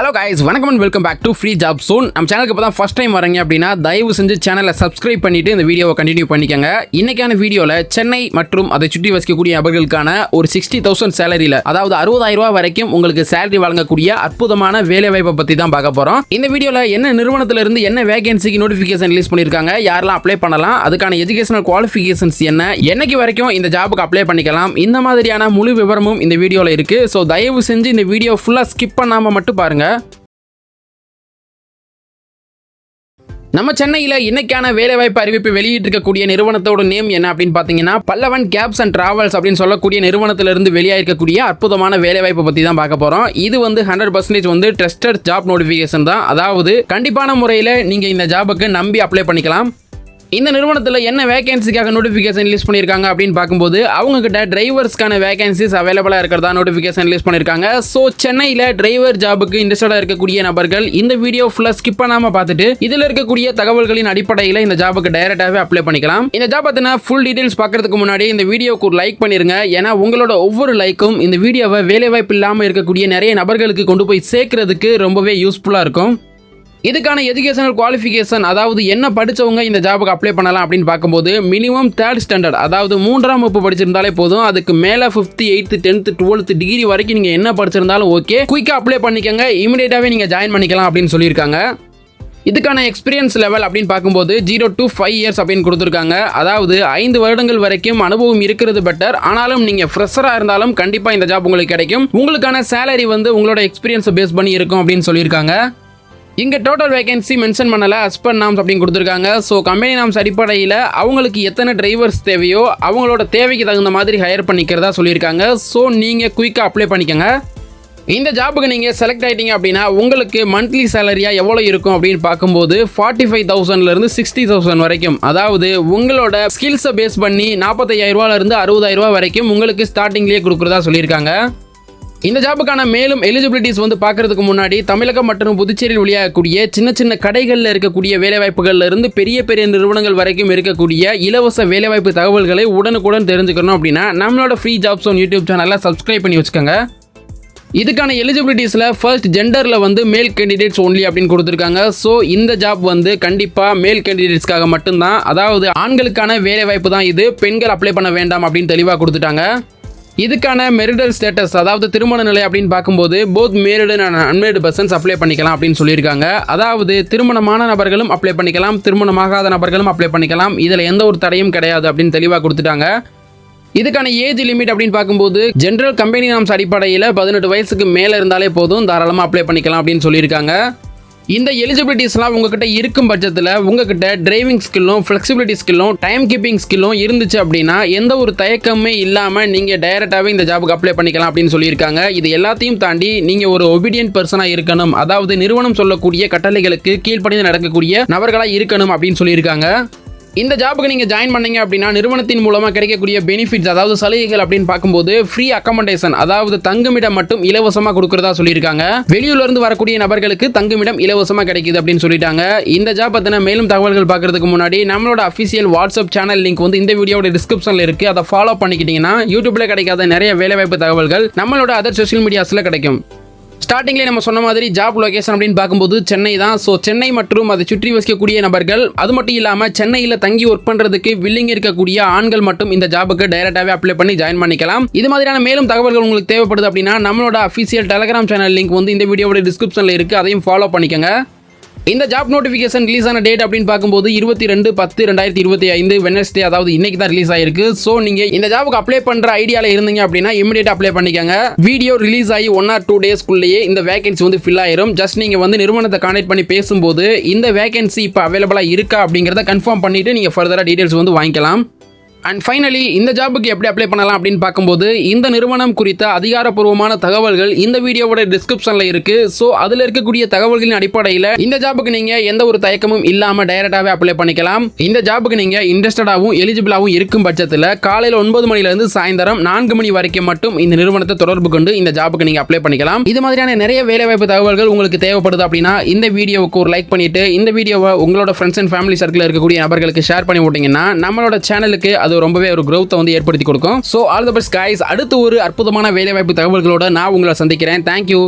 Hello guys வணக்கம் and welcome back to free job zone நம்ம சேனலுக்கு இப்போ தான் ஃபஸ்ட் டைம் வரீங்க அப்படின்னா தயவு செஞ்சு சேனலை சப்ஸ்கிரைப் பண்ணிட்டு இந்த வீடியோவை கண்டினியூ பண்ணிக்கங்க. இன்னைக்கான வீடியோவில் சென்னை மற்றும் அதை சுற்றி வசிக்கக்கூடிய நபர்களுக்கான ஒரு சிக்ஸ்டி தௌசண்ட் சேலரியில் அதாவது அறுபதாயிரம் வரைக்கும் உங்களுக்கு சேலரி வழங்கக்கூடிய அற்புதமான வேலை வாய்ப்பை பற்றி தான் பார்க்க போகிறோம் இந்த வீடியோவில் என்ன நிறுவனத்திலிருந்து என்ன வேகன்சிக்கு நோட்டிஃபிகேஷன் ரிலீஸ் பண்ணியிருக்காங்க யாரெல்லாம் அப்ளை பண்ணலாம் அதுக்கான எஜுகேஷனல் குவாலிஃபிகேஷன்ஸ் என்ன என்னைக்கு வரைக்கும் இந்த ஜாபுக்கு அப்ளை பண்ணிக்கலாம் இந்த மாதிரியான முழு விவரமும் இந்த வீடியோவில் இருக்குது ஸோ தயவு செஞ்சு இந்த வீடியோ ஃபுல்லாக ஸ்கிப் பண்ணாமல் மட்டும் பாருங்கள் நம்ம சென்னையில் இன்னைக்கான வேலைவாய்ப்பு அறிவிப்பு வெளியிட்டிருக்கக்கூடிய நிறுவனத்தோட நேம் என்ன அப்படின்னு பார்த்தீங்கன்னா பல்லவன் கேப்ஸ் அண்ட் டிராவல்ஸ் அப்படின்னு சொல்லக்கூடிய நிறுவனத்திலிருந்து வெளியாயிருக்கக்கூடிய அற்புதமான வேலைவாய்ப்பை பற்றி தான் பார்க்க போகிறோம் இது வந்து ஹண்ட்ரட் பர்சன்டேஜ் வந்து ட்ரஸ்டட் ஜாப் நோட்டிஃபிகேஷன் தான். அதாவது கண்டிப்பான முறையில் நீங்கள் இந்த ஜாபுக்கு நம்பி அப்ளை பண்ணிக்கலாம். இந்த நிறுவனத்தில் என்ன வேகன்சிக்காக நோட்டிஃபிகேஷன் ரிலீஸ் பண்ணியிருக்காங்க அப்படின்னு பார்க்கும்போது அவங்க கிட்ட டிரைவர்ஸ்க்கான வேகன்சிஸ் அவைலபிளாக இருக்கிறதா நோட்டிஃபிகேஷன் ரிலீஸ் பண்ணியிருக்காங்க. ஸோ சென்னையில் டிரைவர் ஜாபுக்கு இன்ட்ரெஸ்டாக இருக்கக்கூடிய நபர்கள் இந்த வீடியோ ஃபுல்லாக ஸ்கிப் பண்ணாமல் பார்த்துட்டு இதில் இருக்கக்கூடிய தகவல்களின் அடிப்படையில் இந்த ஜாபுக்கு டைரெக்டாகவே அப்ளை பண்ணிக்கலாம். இந்த ஜாப் பற்றின ஃபுல் டீடைல்ஸ் பார்க்கறதுக்கு முன்னாடி இந்த வீடியோக்கு ஒரு லைக் பண்ணிருங்க. ஏன்னா உங்களோட ஒவ்வொரு லைக்கும் இந்த வீடியோவை வேலைவாய்ப்பு இல்லாமல் இருக்கக்கூடிய நிறைய நபர்களுக்கு கொண்டு போய் சேர்க்கறதுக்கு ரொம்பவே யூஸ்ஃபுல்லாக இருக்கும். இதுக்கான எஜுகேஷனல் குவாலிஃபிகேஷன் அதாவது என்ன படித்தவங்க இந்த ஜாபுக்கு அப்ளை பண்ணலாம் அப்படின்னு பார்க்கும்போது மினிமம் தேர்ட் ஸ்டாண்டர்ட் அதாவது மூன்றாம் வகுப்பு படிச்சிருந்தாலே போதும் அதுக்கு மேலே fifth eighth tenth twelfth degree வரைக்கும் நீங்கள் என்ன படிச்சிருந்தாலும் ஓகே குயிக்காக அப்ளை பண்ணிக்கோங்க இமீடியட்டாகவே நீங்கள் ஜாயின் பண்ணிக்கலாம் அப்படின்னு சொல்லியிருக்காங்க. இதுக்கான எக்ஸ்பீரியன்ஸ் லெவல் அப்படின்னு பார்க்கும்போது ஜீரோ டு ஃபைவ் இயர்ஸ் அப்படின்னு கொடுத்துருக்காங்க. அதாவது ஐந்து வருடங்கள் வரைக்கும் அனுபவம் இருக்கிறது பெட்டர் ஆனாலும் நீங்கள் ஃப்ரெஷராக இருந்தாலும் கண்டிப்பாக இந்த ஜாப் உங்களுக்கு கிடைக்கும். உங்களுக்கான சேலரி வந்து உங்களோட எக்ஸ்பீரியன்ஸை பேஸ் பண்ணி இருக்கும் அப்படின்னு சொல்லியிருக்காங்க. இங்கே டோட்டல் வேகன்சி மென்ஷன் பண்ணல ஹஸ்பண்ட் நாம்ஸ் அப்படின்னு கொடுத்துருக்காங்க. ஸோ கம்பெனி நாம்ஸ் அடிப்படையில் அவங்களுக்கு எத்தனை டிரைவர்ஸ் தேவையோ அவங்களோட தேவைக்கு தகுந்த மாதிரி ஹையர் பண்ணிக்கிறதா சொல்லியிருக்காங்க. ஸோ நீங்கள் குயிக்காக அப்ளை பண்ணிக்கோங்க. இந்த ஜாபுக்கு நீங்கள் செலக்ட் ஆகிட்டீங்க அப்படின்னா உங்களுக்கு மந்த்லி சேலரியாக எவ்வளோ இருக்கும் அப்படின்னு பார்க்கும்போது ஃபார்ட்டி ஃபைவ் தௌசண்ட்லேருந்து சிக்ஸ்டி தௌசண்ட் வரைக்கும் அதாவது உங்களோட ஸ்கில்ஸை பேஸ் பண்ணி நாற்பத்தையாயிரரூவாலேருந்து அறுபதாயிரரூவா வரைக்கும் உங்களுக்கு ஸ்டார்டிங்லேயே கொடுக்குறதா சொல்லியிருக்காங்க. இந்த ஜாபுக்கான மேலும் எலிஜிபிலிட்டிஸ் வந்து பார்க்கறதுக்கு முன்னாடி தமிழகம் மற்றும் புதுச்சேரியில் வெளியாகக்கூடிய சின்ன சின்ன கடைகளில் இருக்கக்கூடிய வேலைவாய்ப்புகள்ல இருந்து பெரிய பெரிய நிறுவனங்கள் வரைக்கும் இருக்கக்கூடிய இலவச வேலைவாய்ப்பு தகவல்களை உடனுக்குடன் தெரிஞ்சுக்கணும் அப்படின்னா நம்மளோட ஃப்ரீ ஜாப்ஸ் ஒன் யூடியூப் சேனலை சப்ஸ்கிரைப் பண்ணி வச்சுக்கோங்க. இதுக்கான எலிஜிபிலிட்டிஸில் ஃபர்ஸ்ட் ஜெண்டரில் வந்து மேல் கேண்டிடேட்ஸ் ஒன்லி அப்படின்னு கொடுத்துருக்காங்க. ஸோ இந்த ஜாப் வந்து கண்டிப்பாக மேல் கேண்டிடேட்ஸ்க்காக மட்டும்தான். அதாவது ஆண்களுக்கான வேலைவாய்ப்பு தான் இது. பெண்கள் அப்ளை பண்ண வேண்டாம் அப்படின்னு தெளிவாக கொடுத்துட்டாங்க. இதுக்கான மெரிடல் ஸ்டேட்டஸ் அதாவது திருமண நிலை அப்படின்னு பார்க்கும்போது both married and unmarried persons apply பண்ணிக்கலாம் அப்படின்னு சொல்லியிருக்காங்க. அதாவது திருமணமான நபர்களும் அப்ளை பண்ணிக்கலாம் திருமணமாகாத நபர்களும் அப்ளை பண்ணிக்கலாம். இதில் எந்த ஒரு தடையும் கிடையாது அப்படின்னு தெளிவாக கொடுத்துட்டாங்க. இதுக்கான ஏஜ் லிமிட் அப்படின்னு பார்க்கும்போது ஜென்ரல் கம்பெனி நாம்ஸ் அடிப்படையில் பதினெட்டு வயசுக்கு மேலே இருந்தாலே போதும் தாராளமாக அப்ளை பண்ணிக்கலாம் அப்படின்னு சொல்லியிருக்காங்க. இந்த எலிஜிபிலிட்டிஸ்லாம் உங்ககிட்ட இருக்கும் பட்சத்தில் உங்ககிட்ட டிரைவிங் ஸ்கில்லும் ஃப்ளெக்சிபிலிட்டி ஸ்கில்லும் டைம் கீப்பிங் ஸ்கில்லும் இருந்துச்சு அப்படின்னா எந்த ஒரு தயக்கமே இல்லாமல் நீங்கள் டைரெக்டாகவே இந்த ஜாபுக்கு அப்ளை பண்ணிக்கலாம் அப்படின்னு சொல்லியிருக்காங்க. இது எல்லாத்தையும் தாண்டி நீங்கள் ஒரு ஒபீடியன்ட் பர்சனாக இருக்கணும். அதாவது நிறுவனம் சொல்லக்கூடிய கட்டளைகளுக்கு கீழ்ப்படிந்து நடக்கக்கூடிய நபர்களாக இருக்கணும் அப்படின்னு சொல்லியிருக்காங்க. இந்த ஜாபுக்கு நீங்கள் ஜாயின் பண்ணீங்க அப்படின்னா நிறுவனத்தின் மூலமாக கிடைக்கக்கூடிய பெனிஃபிட்ஸ் அதாவது சலுகைகள் அப்படின்னு பார்க்கும்போது ஃப்ரீ அக்கமடேஷன் அதாவது தங்குமிடம் மட்டும் இலவசமாக கொடுக்குறதா சொல்லியிருக்காங்க. வெளியூர்ல இருந்து வரக்கூடிய நபர்களுக்கு தங்குமிடம் இலவசமாக கிடைக்குது அப்படின்னு சொல்லிட்டாங்க. இந்த ஜாப் பற்றின மேலும் தகவல்கள் பார்க்கறதுக்கு முன்னாடி நம்மளோட அஃபிஷியல் வாட்ஸ்அப் சேனல் லிங்க் வந்து இந்த வீடியோட டிஸ்கிரிப்ஷனில் இருக்கு. அதை ஃபாலோ பண்ணிக்கிட்டீங்கன்னா யூடியூப்ல கிடைக்காத நிறைய வேலைவாய்ப்பு தகவல்கள் நம்மளோட அதர் சோஷியல் மீடியாஸில் கிடைக்கும். ஸ்டார்டிங்லேயே நம்ம சொன்ன மாதிரி ஜாப் லொகேஷன் அப்படின்னு பார்க்கும்போது சென்னை தான். ஸோ சென்னை மற்றும் அதை சுற்றி வசிக்கக்கூடிய நபர்கள் அது மட்டும் இல்லாமல் சென்னையில் தங்கி ஒர்க் பண்ணுறதுக்கு வில்லிங் இருக்கக்கூடிய ஆண்கள் மட்டும் இந்த ஜாபுக்கு டைரெக்டாகவே அப்ளை பண்ணி ஜாயின் பண்ணிக்கலாம். இது மாதிரியான மேலும் தகவல்கள் உங்களுக்கு தேவைப்படுது அப்படின்னா நம்மளோட அஃபிஷியல் டெலகிராம் சேனல் லிங்க் வந்து இந்த வீடியோட டிஸ்கிரிப்ஷனில் இருக்குது அதையும் ஃபாலோ பண்ணிக்கோங்க. இந்த ஜாப் நோட்டிஃபிகேஷன் ரிலீஸ் ஆன டேட் அப்படின்னு பார்க்கும்போது இருபத்தி ரெண்டு பத்து ரெண்டாயிரத்தி இருபத்தி ஐந்து வெனஸ்டே அதாவது இன்னைக்கு தான் ரிலீஸ் ஆயிருக்கு. ஸோ நீங்கள் இந்த ஜாபுக்கு அப்ளை பண்ணுற ஐடியால இருந்தீங்க அப்படின்னா இமீடியட் அப்ளை பண்ணிக்கோங்க. வீடியோ ரிலீஸ் ஆகி ஒன் ஆர் டூ டேஸ்க்குள்ளேயே இந்த வேகன்சி வந்து ஃபில் ஆயிரும். ஜஸ்ட் நீங்கள் வந்து நிறுவனத்தை கான்டெக்ட் பண்ணி பேசும்போது இந்த வேகன்சி இப்போ அவைலபிளாக இருக்கா அப்படிங்கிறத கன்ஃபார்ம் பண்ணிட்டு நீங்கள் ஃபர்தராக டீடைல்ஸ் வந்து வாங்கிக்கலாம். அண்ட் ஃபைனலி இந்த ஜாபுக்கு எப்படி அப்ளை பண்ணலாம் அப்படின்னு பார்க்கும்போது இந்த நிறுவனம் குறித்த அதிகாரப்பூர்வமான தகவல்கள் இந்த வீடியோவோட டிஸ்கிரிப்ஷனில் இருக்குது ஸோ அதில் இருக்கக்கூடிய தகவல்களின் அடிப்படையில் இந்த ஜாபுக்கு நீங்கள் எந்த ஒரு தயக்கமும் இல்லாமல் டைரெக்டாகவே அப்ளை பண்ணிக்கலாம். இந்த ஜாபுக்கு நீங்கள் இன்ட்ரெஸ்டடாகவும் எலிஜிபிளாகவும் இருக்கும் பட்சத்தில் காலையில் ஒன்பது மணிலேருந்து சாயந்தரம் நான்கு மணி வரைக்கும் மட்டும் இந்த நிறுவனத்தை தொடர்பு கொண்டு இந்த ஜாபுக்கு நீங்கள் அப்ளை பண்ணிக்கலாம். இது மாதிரியான நிறைய வேலைவாய்ப்பு தகவல்கள் உங்களுக்கு தேவைப்படுது அப்படின்னா இந்த வீடியோவுக்கு ஒரு லைக் பண்ணிட்டு இந்த வீடியோவை உங்களோட ஃப்ரெண்ட்ஸ் அண்ட் ஃபேமிலி சர்க்கிள் இருக்கக்கூடிய நபர்களுக்கு ஷேர் பண்ணி விட்டிங்கன்னா நம்மளோட சேனலுக்கு அது ரொம்பவே ஒரு க்ரோத்தை வந்து ஏற்படுத்தி கொடுக்கும். So all the best guys அடுத்து ஒரு அற்புதமான வேலைவாய்ப்பு தகவல்களோட நான் உங்களை சந்திக்கிறேன். தேங்க்யூ